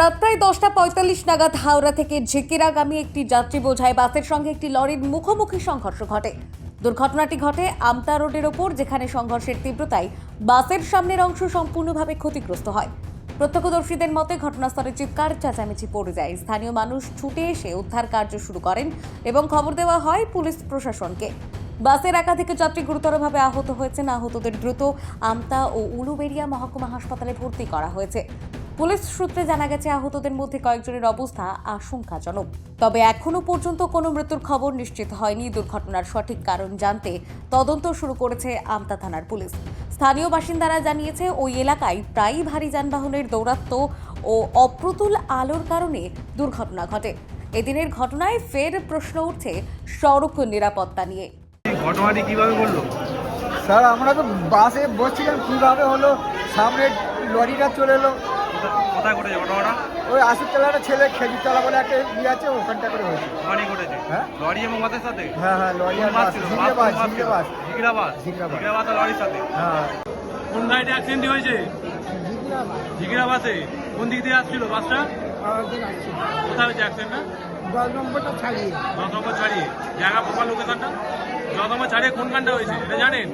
রাত প্রায় দশটা পঁয়তাল্লিশ নাগাদ হাওড়া থেকে ঝিকিরাগামী একটি যাত্রী বোঝায় বাসের সঙ্গে একটি লরির মুখোমুখি সংঘর্ষ ঘটে। দুর্ঘটনাটি ঘটে আমতা রোডের ওপর, যেখানে সংঘর্ষের তীব্রতায় বাসের সামনের অংশ সম্পূর্ণভাবে ক্ষতিগ্রস্ত হয়। প্রত্যক্ষদর্শীদের মতে, ঘটনাস্থলে চিৎকার, চেঁচামেচি পড়ে যায়। স্থানীয় মানুষ ছুটে এসে উদ্ধার কার্য শুরু করেন এবং খবর দেওয়া হয় পুলিশ প্রশাসনকে। বাসের একাধিক যাত্রী গুরুতরভাবে আহত হয়েছেন। আহতদের দ্রুত আমতা ও উলুবেড়িয়া মহকুমা হাসপাতালে ভর্তি করা হয়েছে। পুলিশ সূত্রে জানা গেছে আহতদের মধ্যে কয়েকজনের অবস্থা আশঙ্কাজনক। তবে এখনও পর্যন্ত কোনো মৃত্যুর খবর নিশ্চিত হয়নি। দুর্ঘটনার সঠিক কারণ জানতে তদন্ত শুরু করেছে আমতা থানার পুলিশ। স্থানীয় বাসিন্দারা জানিয়েছে ওই এলাকায় প্রায়ই ভারী যানবাহনের দৌরাত্ম্য ও অপ্রতুল আলোর কারণে দুর্ঘটনা ঘটে। এদিনের ঘটনায় ফের প্রশ্ন উঠছে সড়ক নিরাপত্তা নিয়ে। ঘটনাটি কীভাবে ঘটলো? স্যার আমরা তো বাসে বসছিলাম। কীভাবে হলো? সামনে লরিটা চলে এলো। কোথায় ঘটেছে ঘটনাটা? ওই আশুতলার ছেলে খেজুরতলা বলে একটা ইয়ে আছে ওখানটা করে হয়েছে। ওখানেই ঘটেছে? হ্যাঁ? লরি এবং বাসের সাথে? হ্যাঁ হ্যাঁ লরি আর বাস বাস বাস বাস বাস ঝিগড়া বাস ঝিগড়া বাস আর লরির সাথে? হ্যাঁ। কোন গাড়িতে অ্যাক্সিডেন্ট হয়েছে? ঝিগড়া বাসে কোন দিক দিয়ে আসছিল বাসটা? কোথায় হয়েছে অ্যাক্সিডেন্টটা দশ নম্বরটা ছাড়িয়ে। দশ নম্বর ছাড়িয়ে। জায়গা প্রপার লোকেশনটা দশ নম্বর ছাড়িয়ে কোন গানটা হয়েছে? এটা জানেন?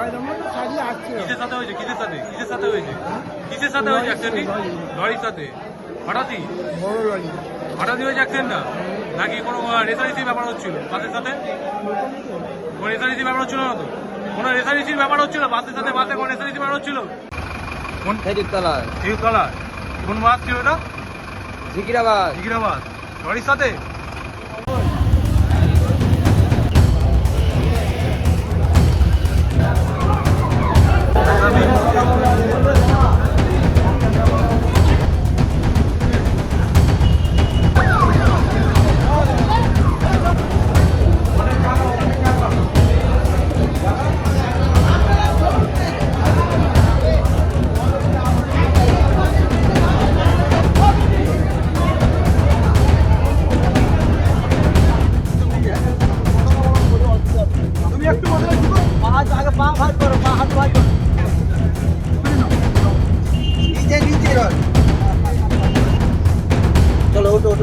কিসের সাথে হয়েছে? কিসের সাথে? কিসের সাথে হয়েছে? কিসের সাথে হয়েছে অ্যাক্সিডেন্টটি লরির সাথে? হঠাৎই? বড় লরি। হঠাৎই হয়েছে অ্যাক্সিডেন্টটা নাকি কোনো রেসারেসির ব্যাপার হচ্ছিল? বাসের সাথে? কোনো রেসারেসির ব্যাপার হচ্ছিল না তো? কোনো রেসারেসির ব্যাপার হচ্ছিল? বাসের সাথে বাসে কোনো রেসারেসির ব্যাপার হচ্ছিল? কোন? কোন বাস ছিল এটা? লরির সাথে?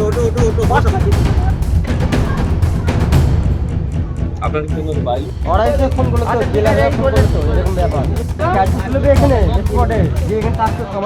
ওটো ওটো ওটো ওটো ওটো বসো ওরাইতে ফোন করল তো জেলা ফোন করল তো এরকম ব্যাপার। ক্যাচ ছিল এখানে স্পটে যে এখানে কাজ করছে আমাদের